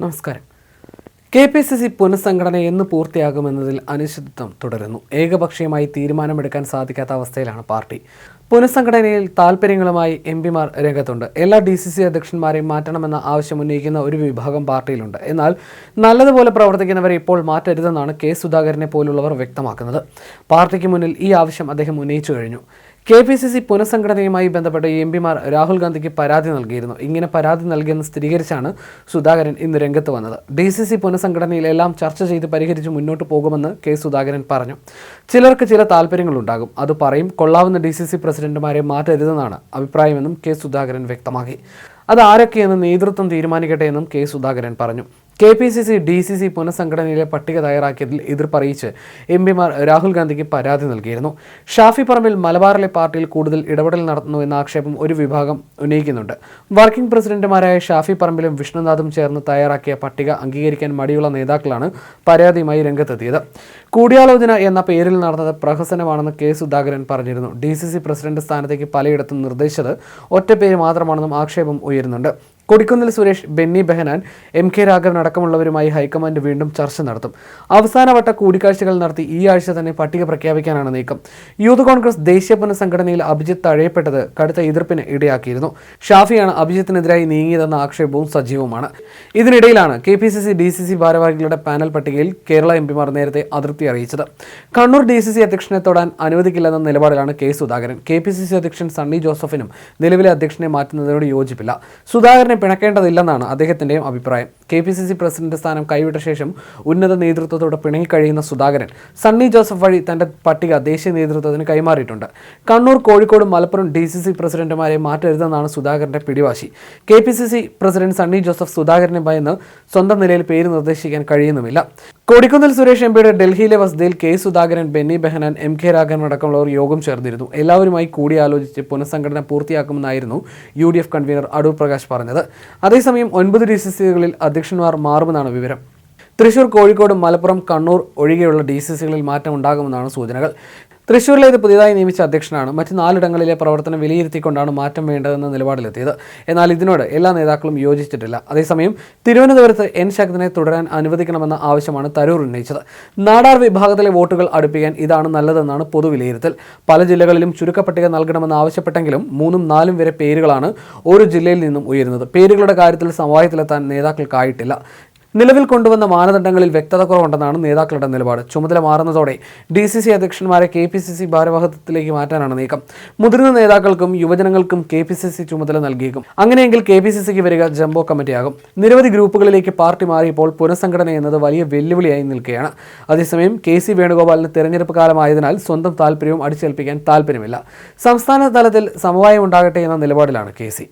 നമസ്കാരം. K P C C പുനഃസംഘടന എന്ന് പൂർത്തിയാകുമെന്നതിൽ അനിശ്ചിതത്വം തുടരുന്നു. ഏകപക്ഷീയമായി തീരുമാനമെടുക്കാൻ സാധിക്കാത്ത അവസ്ഥയിലാണ് പാർട്ടി. പുനഃസംഘടനയിൽ താൽപ്പര്യങ്ങളുമായി എം പിമാർ രംഗത്തുണ്ട്. എല്ലാ ഡി സി സി അധ്യക്ഷന്മാരെയും മാറ്റണമെന്ന ആവശ്യം ഉന്നയിക്കുന്ന ഒരു വിഭാഗം പാർട്ടിയിലുണ്ട്. എന്നാൽ നല്ലതുപോലെ പ്രവർത്തിക്കുന്നവരെ ഇപ്പോൾ മാറ്റരുതെന്നാണ് കെ സുധാകരനെ പോലുള്ളവർ വ്യക്തമാക്കുന്നത്. പാർട്ടിക്ക് മുന്നിൽ ഈ ആവശ്യം അദ്ദേഹം ഉന്നയിച്ചു കഴിഞ്ഞു. കെ പി സി സി പുനഃസംഘടനയുമായി ബന്ധപ്പെട്ട് എം പിമാർ രാഹുൽ ഗാന്ധിക്ക് പരാതി നൽകിയിരുന്നു. ഇങ്ങനെ പരാതി നൽകിയെന്ന് സ്ഥിരീകരിച്ചാണ് സുധാകരൻ ഇന്ന് രംഗത്ത് വന്നത്. ഡി സി സി പുനഃസംഘടനയിൽ എല്ലാം ചർച്ച ചെയ്ത് പരിഹരിച്ച് മുന്നോട്ട് പോകുമെന്ന് കെ സുധാകരൻ പറഞ്ഞു. ചിലർക്ക് ചില താല്പര്യങ്ങളുണ്ടാകും അത് പറയും കൊള്ളാവുന്ന ഡി സി സി പ്രസിഡന്റുമാരെ മാറ്റരുതെന്നാണ് അഭിപ്രായമെന്നും കെ സുധാകരൻ വ്യക്തമാക്കി. അത് ആരൊക്കെയെന്ന് നേതൃത്വം തീരുമാനിക്കട്ടെ എന്നും കെ സുധാകരൻ പറഞ്ഞു. K P C C D C C പുനഃസംഘടനയിലെ പട്ടിക തയ്യാറാക്കിയതിൽ എതിർപ്പറിയിച്ച് എം പിമാർ രാഹുൽ ഗാന്ധിക്ക് പരാതി നൽകിയിരുന്നു. ഷാഫി പറമ്പിൽ മലബാറിലെ പാർട്ടിയിൽ കൂടുതൽ ഇടപെടൽ നടത്തുന്നു എന്ന ആക്ഷേപം ഒരു വിഭാഗം ഉന്നയിക്കുന്നുണ്ട്. വർക്കിംഗ് പ്രസിഡന്റുമാരായ ഷാഫി പറമ്പിലും വിഷ്ണുനാഥും ചേർന്ന് തയ്യാറാക്കിയ പട്ടിക അംഗീകരിക്കാൻ മടിയുള്ള നേതാക്കളാണ് പരാതിയുമായി രംഗത്തെത്തിയത്. കൂടിയാലോചന എന്ന പേരിൽ നടന്നത് പ്രഹസനമാണെന്ന് കെ സുധാകരൻ പറഞ്ഞിരുന്നു. ഡി സി സി പ്രസിഡന്റ് സ്ഥാനത്തേക്ക് പലയിടത്തും നിർദ്ദേശിച്ചത് ഒറ്റ പേര് മാത്രമാണെന്നും ആക്ഷേപം ഉയരുന്നുണ്ട്. കൊടിക്കുന്നിൽ സുരേഷ് ബെന്നി ബെഹനാൻ എം കെ രാഘവൻ അടക്കമുള്ളവരുമായി ഹൈക്കമാൻഡ് വീണ്ടും ചർച്ച നടത്തും. അവസാനവട്ട കൂടിക്കാഴ്ചകൾ നടത്തി ഈ ആഴ്ച തന്നെ പട്ടിക പ്രഖ്യാപിക്കാനാണ് നീക്കം. യൂത്ത് കോൺഗ്രസ് ദേശീയ പുനഃസംഘടനയിൽ അഭിജിത്ത് തഴയപ്പെട്ടത് കടുത്ത എതിർപ്പിന് ഇടയാക്കിയിരുന്നു. ഷാഫിയാണ് അഭിജിത്തിനെതിരായി നീങ്ങിയതെന്ന ആക്ഷേപവും സജീവമാണ് ഇതിനിടയിലാണ് K P C C D C C ഭാരവാഹികളുടെ പാനൽ പട്ടികയിൽ കേരള എം പിമാർ നേരത്തെ അതൃപ്തി അറിയിച്ചത്. കണ്ണൂർ ഡി സി സി അധ്യക്ഷനെ തൊടാൻ അനുവദിക്കില്ലെന്ന നിലപാടിലാണ് K Sudhakaran. K P C C അധ്യക്ഷൻ സണ്ണി ജോസഫിനും നിലവിലെ അധ്യക്ഷനെ മാറ്റുന്നതിനോട് യോജിപ്പില്ല. സുധാകരനെ പിണക്കേണ്ടതില്ലെന്നാണ് അദ്ദേഹത്തിന്റെയും അഭിപ്രായം. K P C C president സ്ഥാനം കൈവിട്ട ശേഷം ഉന്നത നേതൃത്വത്തോടെ പിണങ്ങിക്കഴിയുന്ന സുധാകരൻ സണ്ണി ജോസഫ് വഴി തന്റെ പട്ടിക ദേശീയ നേതൃത്വത്തിന് കൈമാറിയിട്ടുണ്ട്. Kannur Kozhikode Malappuram D C C പ്രസിഡന്റുമാരെ മാറ്റരുതെന്നാണ് സുധാകരന്റെ പിടിവാശി. K P C C president Sunny Joseph സുധാകരനെ ഭയന്ന് സ്വന്തം നിലയിൽ പേര് നിർദ്ദേശിക്കാൻ കഴിയുന്നുമില്ല. കൊടിക്കുന്നിൽ സുരേഷ് എംപിയുടെ ഡൽഹിയിലെ വസതിയിൽ K Sudhakaran Benny Behanan M K Raghavan അടക്കമുള്ളവർ യോഗം ചേർന്നിരുന്നു. എല്ലാവരുമായി കൂടിയാലോചിച്ച് പുനഃസംഘടന പൂർത്തിയാക്കുമെന്നായിരുന്നു U D F convener Adoor Prakash പറഞ്ഞത്. അതേസമയം ഒൻപത് ഡി സി സികളിൽ അധ്യക്ഷന്മാർ മാറുമെന്നാണ് വിവരം. തൃശൂർ കോഴിക്കോട് മലപ്പുറം കണ്ണൂർ ഒഴികെയുള്ള ഡി സി സികളിൽ മാറ്റം ഉണ്ടാകുമെന്നാണ് സൂചനകൾ. തൃശ്ശൂരിലേത് പുതിയതായി നിയമിച്ച അധ്യക്ഷനാണ്. മറ്റ് നാലിടങ്ങളിലെ പ്രവർത്തനം വിലയിരുത്തിക്കൊണ്ടാണ് മാറ്റം വേണ്ടതെന്ന നിലപാടിലെത്തിയത്. എന്നാൽ ഇതിനോട് എല്ലാ നേതാക്കളും യോജിച്ചിട്ടില്ല. അതേസമയം തിരുവനന്തപുരത്ത് എൻ ശക്തനെ തുടരാൻ അനുവദിക്കണമെന്ന ആവശ്യമാണ് തരൂർ ഉന്നയിച്ചത്. നാടാർ വിഭാഗത്തിലെ വോട്ടുകൾ അടുപ്പിക്കാൻ ഇതാണ് നല്ലതെന്നാണ് പൊതുവിലയിരുത്തൽ. പല ജില്ലകളിലും ചുരുക്കപ്പട്ടിക നൽകണമെന്ന് ആവശ്യപ്പെട്ടെങ്കിലും മൂന്നും നാലും വരെ പേരുകളാണ് ഒരു ജില്ലയിൽ നിന്നും ഉയരുന്നത്. പേരുകളുടെ കാര്യത്തിൽ സമവായത്തിലെത്താൻ നേതാക്കൾക്കായിട്ടില്ല. നിലവിൽ കൊണ്ടുവന്ന മാനദണ്ഡങ്ങളിൽ വ്യക്തത കുറവുണ്ടെന്നാണ് നേതാക്കളുടെ നിലപാട്. ചുമതല മാറുന്നതോടെ ഡി സി സി അധ്യക്ഷന്മാരെ കെ പി സി സി ഭാരവാഹിത്വത്തിലേക്ക് മാറ്റാനാണ് നീക്കം. മുതിർന്ന നേതാക്കൾക്കും യുവജനങ്ങൾക്കും കെ പി സി സി ചുമതല നൽകിയേക്കും. അങ്ങനെയെങ്കിൽ കെ പി സി സിക്ക് വരിക ജംബോ കമ്മിറ്റിയാകും. നിരവധി ഗ്രൂപ്പുകളിലേക്ക് പാർട്ടി മാറിയപ്പോൾ പുനഃസംഘടന എന്നത് വലിയ വെല്ലുവിളിയായി നിൽക്കുകയാണ്. അതേസമയം കെ സി വേണുഗോപാലിന് തെരഞ്ഞെടുപ്പ് കാലമായതിനാൽ സ്വന്തം താല്പര്യവും അടിച്ചേൽപ്പിക്കാൻ താല്പര്യമില്ല സംസ്ഥാന തലത്തിൽ സമവായം ഉണ്ടാകട്ടെ എന്ന നിലപാടിലാണ് കെ സി.